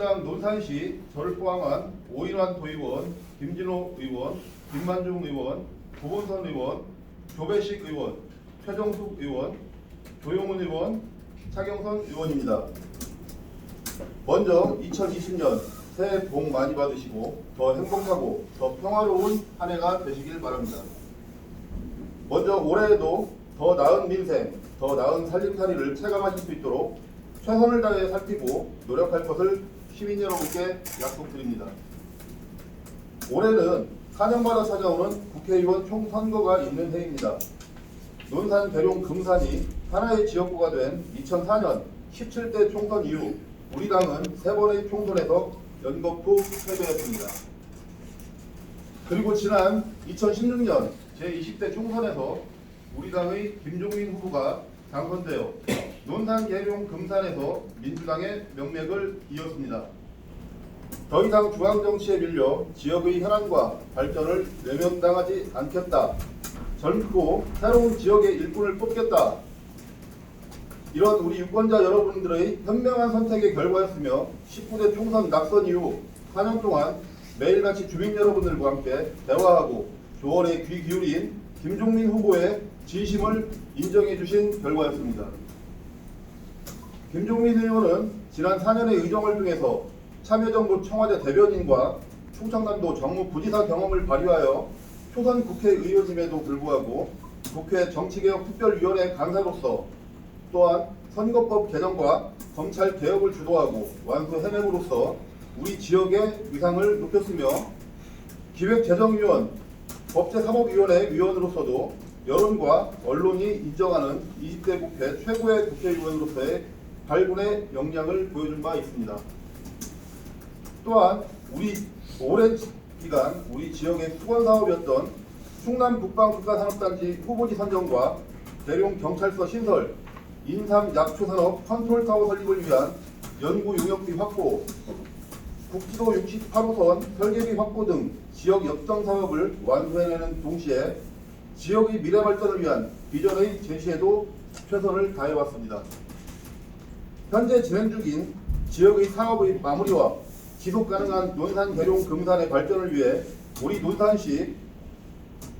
민주당 논산시 저를 포함한 오인환 도의원, 김진호 의원, 김만중 의원, 고본선 의원, 조배식 의원, 최정숙 의원, 조용훈 의원, 차경선 의원입니다. 먼저 2020년 새해 복 많이 받으시고 더 행복하고 더 평화로운 한 해가 되시길 바랍니다. 먼저 올해에도 더 나은 민생, 더 나은 살림살이를 체감하실 수 있도록 최선을 다해 살피고 노력할 것을 시민 여러분께 약속드립니다. 올해는 4년마다 찾아오는 국회의원 총선거가 있는 해입니다. 논산, 대룡, 금산이 하나의 지역구가 된 2004년 17대 총선 이후 우리 당은 세 번의 총선에서 연거푸 패배했습니다. 그리고 지난 2016년 제20대 총선에서 우리 당의 김종민 후보가 당선되어 논산, 계룡, 금산에서 민주당의 명맥을 이었습니다. 더 이상 중앙 정치에 밀려 지역의 현안과 발전을 외면당하지 않겠다. 젊고 새로운 지역의 일꾼을 뽑겠다. 이런 우리 유권자 여러분들의 현명한 선택의 결과였으며 19대 총선 낙선 이후 4년 동안 매일같이 주민 여러분들과 함께 대화하고 조언에 귀 기울인 김종민 후보의 진심을 인정해 주신 결과였습니다. 김종민 의원은 지난 4년의 의정을 통해서 참여정부 청와대 대변인과 충청남도 정무부지사 경험을 발휘하여 초선 국회의원임에도 불구하고 국회 정치개혁특별위원회 간사로서 또한 선거법 개정과 검찰 개혁을 주도하고 완수 해냄으로써 우리 지역의 위상을 높였으며 기획재정위원, 법제사법위원회 위원으로서도 여론과 언론이 인정하는 20대 국회 최고의 국회의원으로서의 발군의 역량을 보여준 바 있습니다. 또한 우리 오랜 기간 우리 지역의 수건 사업이었던 충남 북방 국가산업단지 후보지 선정과 대룡 경찰서 신설, 인삼 약초 산업 컨트롤 타워 설립을 위한 연구 용역비 확보, 국지도 68호선 설계비 확보 등 지역 역정 사업을 완수해내는 동시에 지역의 미래 발전을 위한 비전의 제시에도 최선을 다해왔습니다. 현재 진행 중인 지역의 사업의 마무리와 지속 가능한 논산 계룡 금산의 발전을 위해 우리 논산시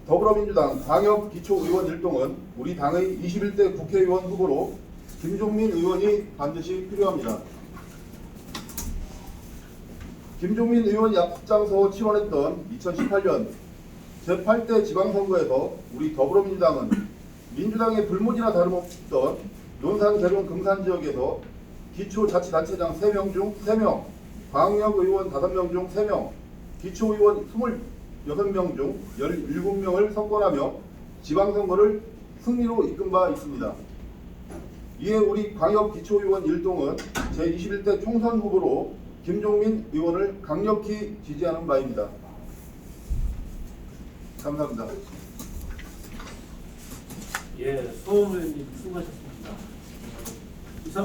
더불어민주당 광역 기초의원 일동은 우리 당의 21대 국회의원 후보로 김종민 의원이 반드시 필요합니다. 김종민 의원이 앞장서 치러냈던 2018년 제8대 지방선거에서 우리 더불어민주당은 민주당의 불문이나 다름없던 논산, 계룡, 금산 지역에서 기초자치단체장 3명 중 3명, 광역의원 5명 중 3명, 기초의원 26명 중 17명을 선권하며 지방선거를 승리로 이끈 바 있습니다. 이에 우리 광역 기초의원 일동은 제21대 총선 후보로 김종민 의원을 강력히 지지하는 바입니다. 감사합니다. 예, 수고하셨습니다.